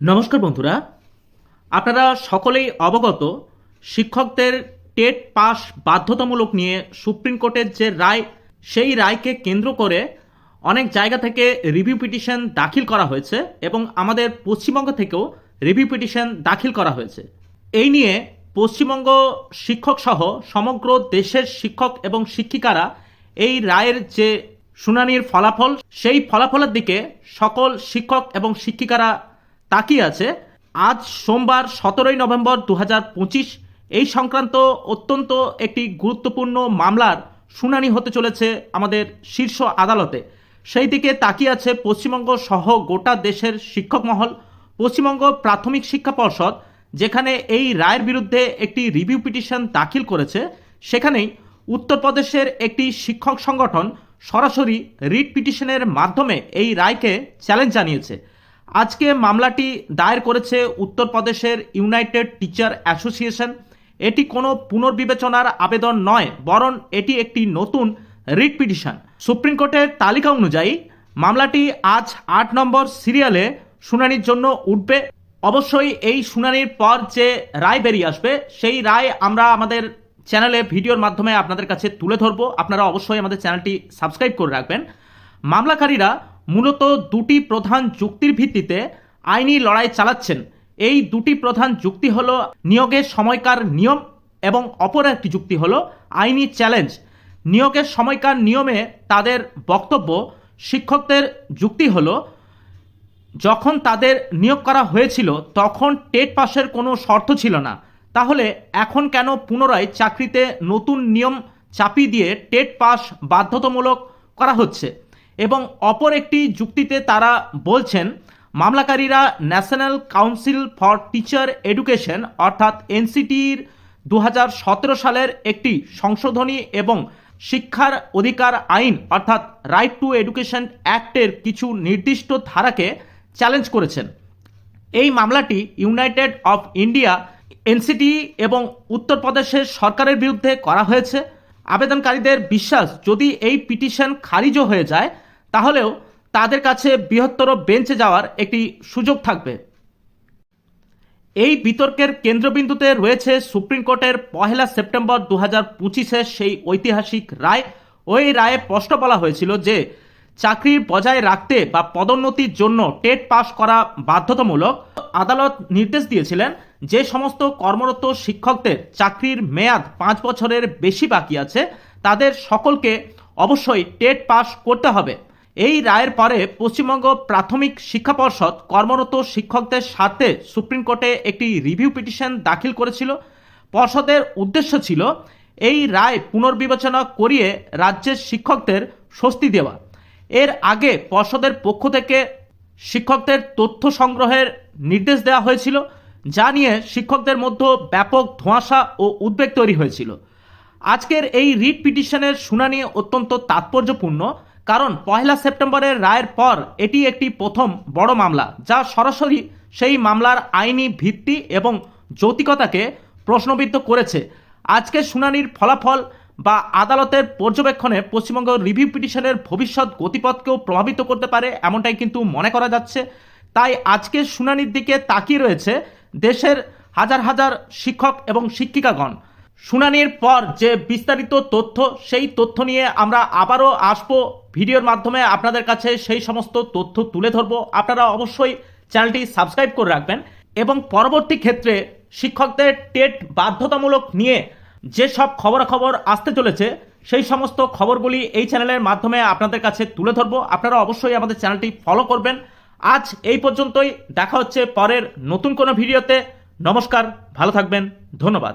নমস্কার বন্ধুরা। আপনারা সকলেই অবগত, শিক্ষকদের টেট পাস বাধ্যতামূলক নিয়ে সুপ্রিম কোর্টের যে রায়, সেই রায়কে কেন্দ্র করে অনেক জায়গা থেকে রিভিউ পিটিশন দাখিল করা হয়েছে এবং আমাদের পশ্চিমবঙ্গ থেকেও রিভিউ পিটিশন দাখিল করা হয়েছে। এই নিয়ে পশ্চিমবঙ্গ শিক্ষক সহ সমগ্র দেশের শিক্ষক এবং শিক্ষিকারা এই রায়ের যে শুনানির ফলাফল, সেই ফলাফলের দিকে সকল শিক্ষক এবং শিক্ষিকারা তাকিয়ে আছে, আজ সোমবার সতেরোই নভেম্বর দু হাজার পঁচিশ, এই সংক্রান্ত অত্যন্ত একটি গুরুত্বপূর্ণ মামলার শুনানি হতে চলেছে আমাদের শীর্ষ আদালতে। সেই দিকে তাকিয়ে আছে পশ্চিমবঙ্গ সহ গোটা দেশের শিক্ষক মহল, পশ্চিমবঙ্গ প্রাথমিক শিক্ষা পর্ষদ, যেখানে এই রায়ের বিরুদ্ধে একটি রিভিউ পিটিশন দাখিল করেছে। সেখানেই উত্তরপ্রদেশের একটি শিক্ষক সংগঠন সরাসরি রিট পিটিশনের মাধ্যমে এই রায়কে চ্যালেঞ্জ জানিয়েছে। আজকে মামলাটি দায়ের করেছে উত্তরপ্রদেশের ইউনাইটেড টিচার অ্যাসোসিয়েশন। এটি কোনো পুনর্বিবেচনার আবেদন নয়, বরং এটি একটি নতুন রিট পিটিশন। সুপ্রিম কোর্টের তালিকা অনুযায়ী, মামলাটি আজ আট নম্বর সিরিয়ালে শুনানির জন্য উঠবে। অবশ্যই এই শুনানির পর যে রায় বেরিয়ে আসবে, সেই রায় আমরা আমাদের চ্যানেলে ভিডিওর মাধ্যমে আপনাদের কাছে তুলে ধরবো। আপনারা অবশ্যই আমাদের চ্যানেলটি সাবস্ক্রাইব করে রাখবেন। মামলাকারীরা মূলত দুটি প্রধান যুক্তির ভিত্তিতে আইনি লড়াই চালাচ্ছেন। এই দুটি প্রধান যুক্তি হলো নিয়োগের সময়কার নিয়ম এবং অপর একটি যুক্তি হলো আইনি চ্যালেঞ্জ। নিয়োগের সময়কার নিয়মে তাদের বক্তব্য শিক্ষকদের যুক্তি হলো, যখন তাদের নিয়োগ করা হয়েছিল তখন টেট পাসের কোনো শর্ত ছিল না। তাহলে এখন কেন পুনরায় চাকরিতে নতুন নিয়ম চাপিয়ে দিয়ে টেট পাস বাধ্যতামূলক করা হচ্ছে? এবং অপর একটি যুক্তিতে তারা বলছেন, মামলাকারীরা national council for teacher education অর্থাৎ এনসিটির দু হাজার সতেরো সালের একটি সংশোধনী এবং শিক্ষার অধিকার আইন, অর্থাৎ রাইট টু এডুকেশন অ্যাক্টের কিছু নির্দিষ্ট ধারাকে চ্যালেঞ্জ করেছেন। এই মামলাটি ইউনাইটেড অফ ইন্ডিয়া এনসিটি এবং উত্তরপ্রদেশের সরকারের বিরুদ্ধে করা হয়েছে। আবেদনকারীদের বিশ্বাস, যদি এই পিটিশন খারিজও হয়ে যায় তাহলেও তাদের কাছে বৃহত্তর বেঞ্চে যাওয়ার একটি সুযোগ থাকবে। এই বিতর্কের কেন্দ্রবিন্দুতে রয়েছে সুপ্রিম কোর্টের পহেলা সেপ্টেম্বর দু হাজার পঁচিশের সেই ঐতিহাসিক রায়। ওই রায়ে স্পষ্ট বলা হয়েছিল যে চাকরির বজায় রাখতে বা পদোন্নতির জন্য টেট পাস করা বাধ্যতামূলক আদালত নির্দেশ দিয়েছিলেন যে সমস্ত কর্মরত শিক্ষকদের চাকরির মেয়াদ পাঁচ বছরের বেশি বাকি আছে, তাদের সকলকে অবশ্যই টেট পাস করতে হবে। এই রায়ের পরে পশ্চিমবঙ্গ প্রাথমিক শিক্ষা পর্ষদ কর্মরত শিক্ষকদের সাথে সুপ্রিম কোর্টে একটি রিভিউ পিটিশন দাখিল করেছিল। পর্ষদের উদ্দেশ্য ছিল এই রায় পুনর্বিবেচনা করিয়ে রাজ্যের শিক্ষকদের স্বস্তি দেওয়া। এর আগে পর্ষদের পক্ষ থেকে শিক্ষকদের তথ্য সংগ্রহের নির্দেশ দেওয়া হয়েছিল, যা নিয়ে শিক্ষকদের মধ্যে ব্যাপক ধোঁয়াশা ও উদ্বেগ তৈরি হয়েছিল। আজকের এই রিট পিটিশনের শুনানি অত্যন্ত তাৎপর্যপূর্ণ। কারণ পয়লা সেপ্টেম্বরের রায়ের পর এটি একটি প্রথম বড় মামলা, যা সরাসরি সেই মামলার আইনি ভিত্তি এবং যৌতিকতাকে প্রশ্নবিদ্ধ করেছে। আজকের শুনানির ফলাফল বা আদালতের পর্যবেক্ষণে পশ্চিমবঙ্গ রিভিউ পিটিশনের ভবিষ্যৎ গতিপথকেও প্রভাবিত করতে পারে এমনটাই কিন্তু মনে করা যাচ্ছে। তাই আজকের শুনানির দিকে তাকিয়ে রয়েছে দেশের হাজার হাজার শিক্ষক এবং শিক্ষিকাগণ। শুনানির পর যে বিস্তারিত তথ্য, সেই তথ্য নিয়ে আমরা আবারও আসব ভিডিওর মাধ্যমে আপনাদের কাছে সেই সমস্ত তথ্য তুলে ধরবো। আপনারা অবশ্যই চ্যানেলটি সাবস্ক্রাইব করে রাখবেন এবং পরবর্তী ক্ষেত্রে শিক্ষকদের টেট বাধ্যতামূলক নিয়ে যে সব খবরাখবর আসতে চলেছে, সেই সমস্ত খবরগুলি এই চ্যানেলের মাধ্যমে আপনাদের কাছে তুলে ধরবো। আপনারা অবশ্যই আমাদের চ্যানেলটি ফলো করবেন। আজ এই পর্যন্তই। দেখা হচ্ছে পরের নতুন কোনো ভিডিওতে। নমস্কার, ভালো থাকবেন। ধন্যবাদ।